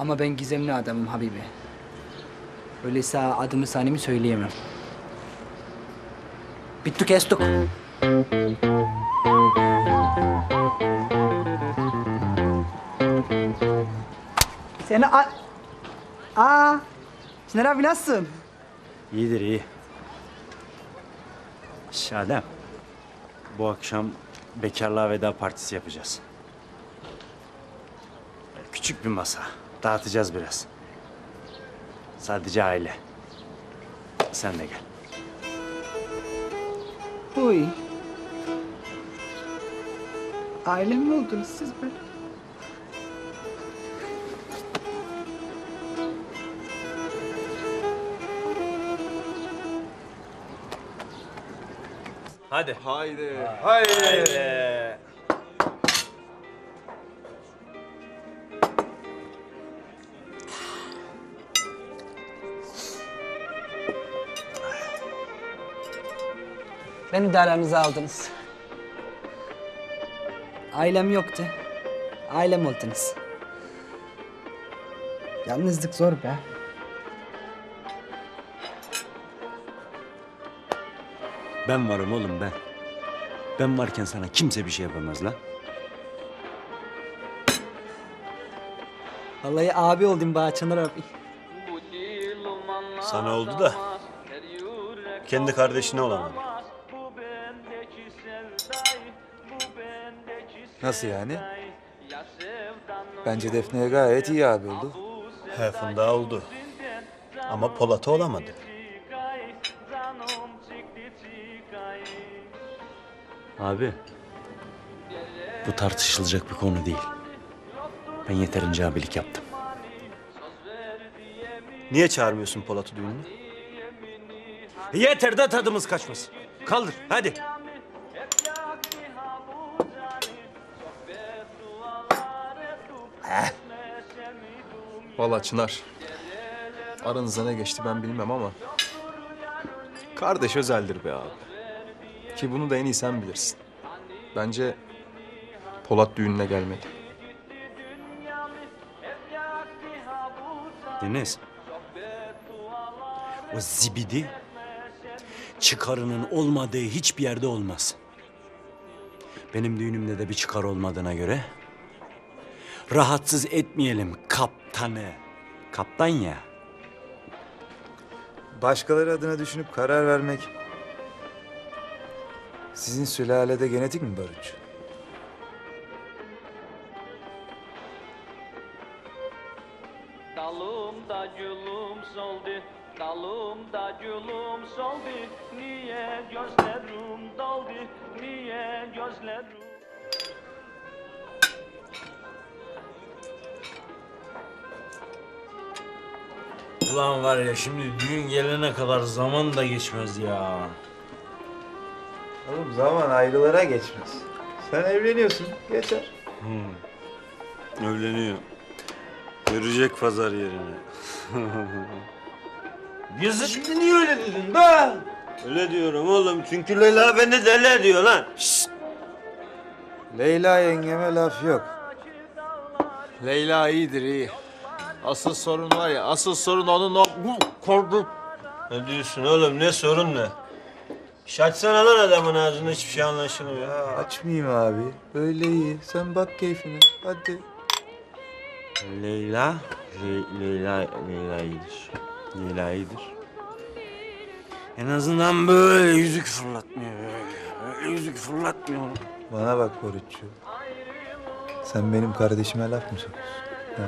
Ama ben gizemli adamım Habibi. Öyleyse adımı sanimi söyleyemem. Bittu kestuk. Seni a... Aa! Şener abi nasılsın? İyidir iyi. Şadem. Bu akşam bekarlığa veda partisi yapacağız. Küçük bir masa. Dağıtacağız biraz. Sadece aile. Sen de gel. Uy. Aile mi oldunuz siz böyle? Hadi. Haydi. Haydi. Beni de aranıza aldınız. Ailem yoktu. Ailem oldunuz. Yalnızlık zor be. Ben varım oğlum ben. Ben varken sana kimse bir şey yapamaz lan. Vallahi abi oldum bana Çınar abi. Sana oldu da kendi kardeşine olamadı. Nasıl yani? Bence Defne'ye gayet iyi abi oldu. He Funda oldu. Ama Polat'a olamadı. Abi. Bu tartışılacak bir konu değil. Ben yeterince abilik yaptım. Niye çağırmıyorsun Polat'ı düğününe? Yeter de tadımız kaçmasın. Kaldır hadi. Valla Çınar. Aranızda ne geçti ben bilmem ama... Kardeş özeldir be abi. Ki bunu da en iyi sen bilirsin. Bence Polat düğününe gelmedi. Deniz. O zibidi çıkarının olmadığı hiçbir yerde olmaz. Benim düğünümde de bir çıkar olmadığına göre rahatsız etmeyelim kaptanı. Kaptan ya. Başkaları adına düşünüp karar vermek... Sizin sülalede genetik mi Barutçu? Dalımda gülüm soldu, dalımda gülüm soldu. Niye gözlerim doldu, niye gözlerim... Ulan var ya şimdi düğün gelene kadar zaman da geçmez ya. Oğlum zaman ayrılara geçmez. Sen evleniyorsun, geçer. Evleniyor. Görecek pazar yerini. Yazı şimdi niye öyle dedin be? Öyle diyorum oğlum çünkü Leyla beni deli ediyor lan. Leyla yengeme laf yok. Leyla iyidir iyi. Asıl sorun var ya, asıl sorun onun o bu korku. Ne diyorsun oğlum ne sorun ne? Şş, açsana lan adamın ağzını hiçbir şey anlaşılmıyor. Açmayayım abi. Böyle iyi. Sen bak keyfine. Hadi. Leyla, Le- Leyla, Leyla iyidir. Leyla iyidir. En azından böyle yüzük fırlatmıyor böyle. Böyle yüzük fırlatmıyor. Bana bak Barutçu. Sen benim kardeşime laf mı sokuyorsun? Ha?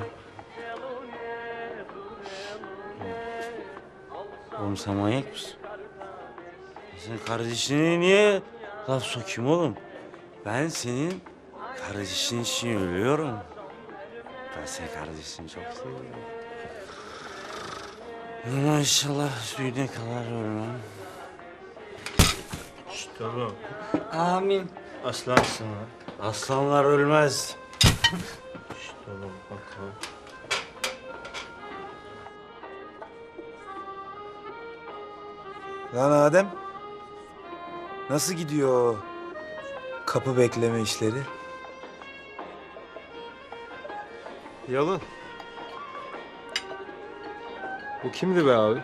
Oğlum sen manyak mısın? Sen kardeşine niye laf sokayım oğlum? Ben senin kardeşin için ölüyorum. Ben senin kardeşini çok seviyorum. Ama inşallah düğüne kadar ölmem. Şşt oğlum. Amin. Aslansın lan. Aslanlar ölmez. Şşt oğlum bakalım. Lan Adem. Nasıl gidiyor o kapı bekleme işleri? Yalın. Bu kimdi be abi?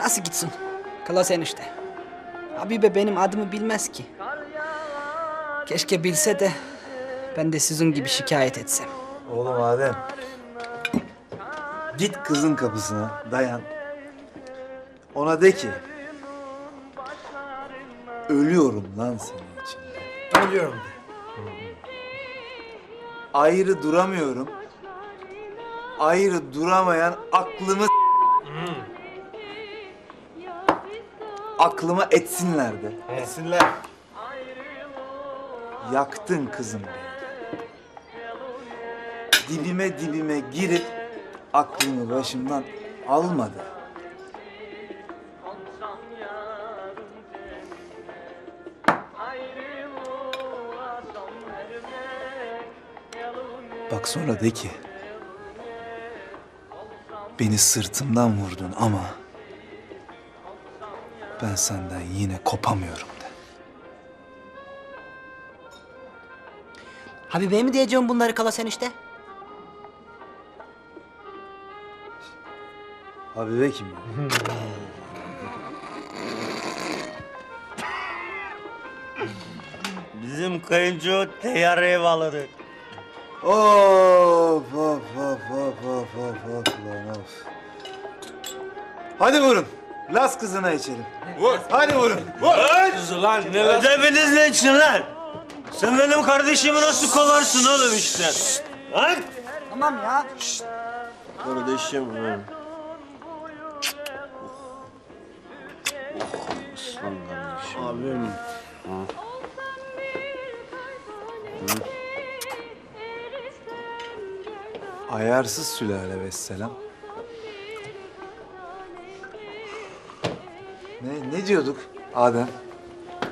Nasıl gitsin? Klas enişte. Habibe benim adımı bilmez ki. Keşke bilse de ben de sizin gibi şikayet etsem. Oğlum Adem. Git kızın kapısına dayan. Ona de ki. Ölüyorum lan senin için. Ölüyorum de. Ayrı duramıyorum. Ayrı duramayan aklımı aklıma etsinler de. Etsinler. Yaktın kızım beni. Dibime dibime girip aklımı başımdan almadı. Bak sonra de ki beni sırtımdan vurdun ama ben senden yine kopamıyorum de. Habibe'ye mi diyeceğim bunları Klas enişte? Habibe kim ya? Bizim kayınço teyyar eyvalları. Of of of of of of of lan of. Hadi vurun. Las kızına içelim. Vur. Hadi vurun. Kızı lan ne lan? Ödeviniz ne için lan? Sen benim kardeşimi nasıl kovarsın oğlum işte? Lan! Tamam ya. Kardeşim benim. Aslan kardeşim. Abim. Ayarsız sülale vesselam. Ne, ne diyorduk Adem?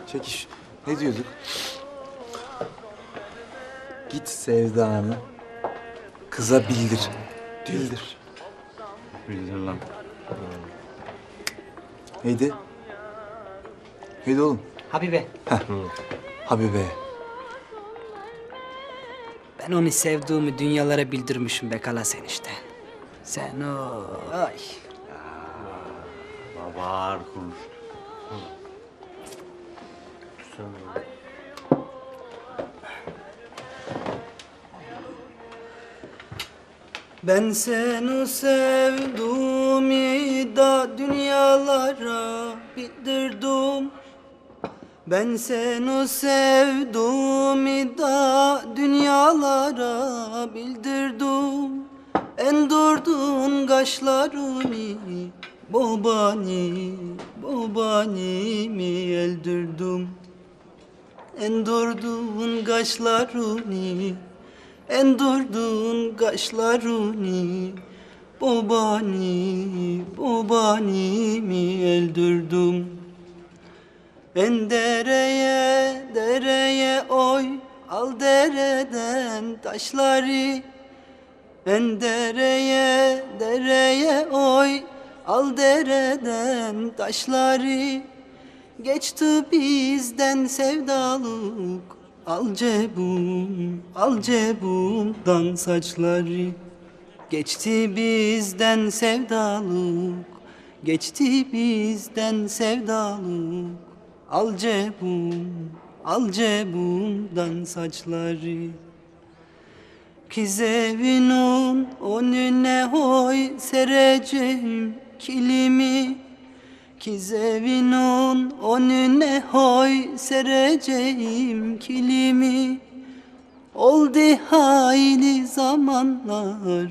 Çekiş. Ne diyorduk? Git sevdanı kıza bildir. Bildir. Bildir lan. Neydi? Neydi oğlum? Habibe. Habibe. Ben onu sevdiğimi dünyalara bildirmişim be Klas enişte. Sen o... Ay. Baba ağır konuş. Ben seni sevdim da dünyalara. Ben seni sevdim da dünyalara bildirdim. Endurdun kaşlarını, babani, babanimi eldirdim. Endurdun kaşlarını, endurdun kaşlarını, babani, babanimi eldirdim. En dereye, dereye oy, al dereden taşları. En dereye, dereye oy, al dereden taşları. Geçti bizden sevdalık, al cebum, al cebumdan saçları. Geçti bizden sevdalık, geçti bizden sevdalık. Al cebum, al cebumdan saçları. Kız evinin önüne hoy sereceğim kilimi. Kız evinin önüne hoy sereceğim kilimi. Oldu hayli zamanlar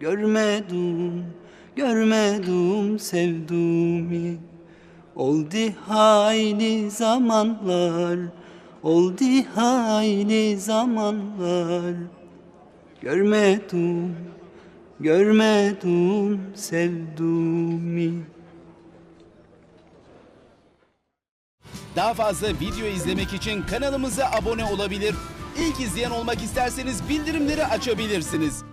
görmedim, görmedim sevduğumu. Oldu hayli zamanlar, oldu hayli zamanlar. Görmedim, görmedim sevduğumu. Daha fazla video izlemek için kanalımıza abone olabilir. İlk izleyen olmak isterseniz bildirimleri açabilirsiniz.